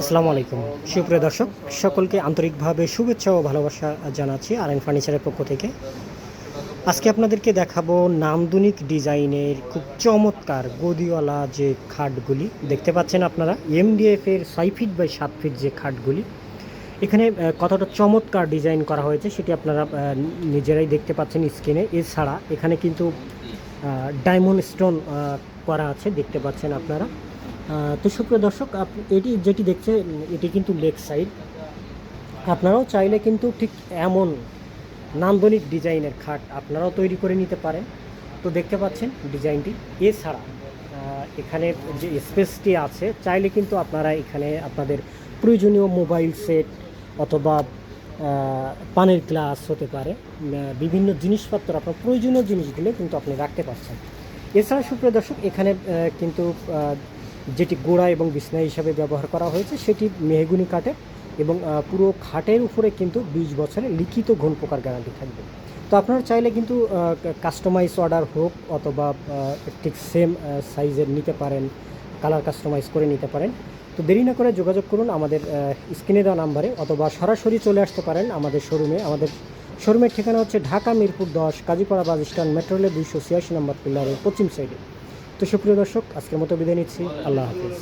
আসসালামু আলাইকুম। সুপ্রিয় দর্শক, সকলকে আন্তরিকভাবে শুভেচ্ছা ও ভালোবাসা জানাচ্ছি আর এন ফার্নিচারের পক্ষ থেকে। আজকে আপনাদেরকে দেখাবো নামদুনিক ডিজাইনের খুব চমৎকার গদিওয়ালা যে খাটগুলি। দেখতে পাচ্ছেন আপনারা এমডিএফ এর ছয় ফিট বাই সাত ফিট যে খাটগুলি। এখানে কতটা চমৎকার ডিজাইন করা হয়েছে সেটি আপনারা নিজেরাই দেখতে পাচ্ছেন স্ক্রিনে। এছাড়া এখানে কিন্তু ডায়মন্ড স্টোন করা আছে, দেখতে পাচ্ছেন আপনারা। তো সুপ্রিয় দর্শক এটি যেটি দেখছে এটি কিন্তু লেক সাইড। আপনারাও চাইলে কিন্তু ঠিক এমন নান্দনিক ডিজাইনের খাট আপনারাও তৈরি করে নিতে পারেন। তো দেখতে পাচ্ছেন ডিজাইনটি। এছাড়া এখানে যে স্পেসটি আছে, চাইলে কিন্তু আপনারা এখানে আপনাদের প্রয়োজনীয় মোবাইল সেট অথবা পানের গ্লাস হতে পারে বিভিন্ন জিনিসপত্র আপনার প্রয়োজনীয় জিনিসগুলো কিন্তু আপনি রাখতে পারছেন। এছাড়া সুপ্রিয় দর্শক, এখানে কিন্তু যেটি গোড়া এবং বিছনা হিসাবে ব্যবহার করা হয়েছে, সেটি মেহগুনি কাঠের এবং পুরো খাটের উপরে কিন্তু বিশ বছরের লিখিত ঘন পোকার গ্যারান্টি থাকবে। তো আপনারা চাইলে কিন্তু কাস্টমাইজ অর্ডার হোক অথবা ঠিক সেম সাইজের নিতে পারেন কালার কাস্টমাইজ করে নিতে পারেন। তো দেরি না করে যোগাযোগ করুন আমাদের স্ক্রিনে দেওয়া নাম্বারে অথবা সরাসরি চলে আসতে পারেন আমাদের শোরুমে আমাদের শোরুমের ঠিকানা হচ্ছে ঢাকা মিরপুর দশ, কাজীপাড়া বাস স্ট্যান্ড, মেট্রো রেলের দুইশো ছিয়াশি নম্বর পিলারের পশ্চিম সাইডে তো সুপ্রিয় দর্শক আজকের মতো বিদায় নিচ্ছি। আল্লাহ হাফিজ।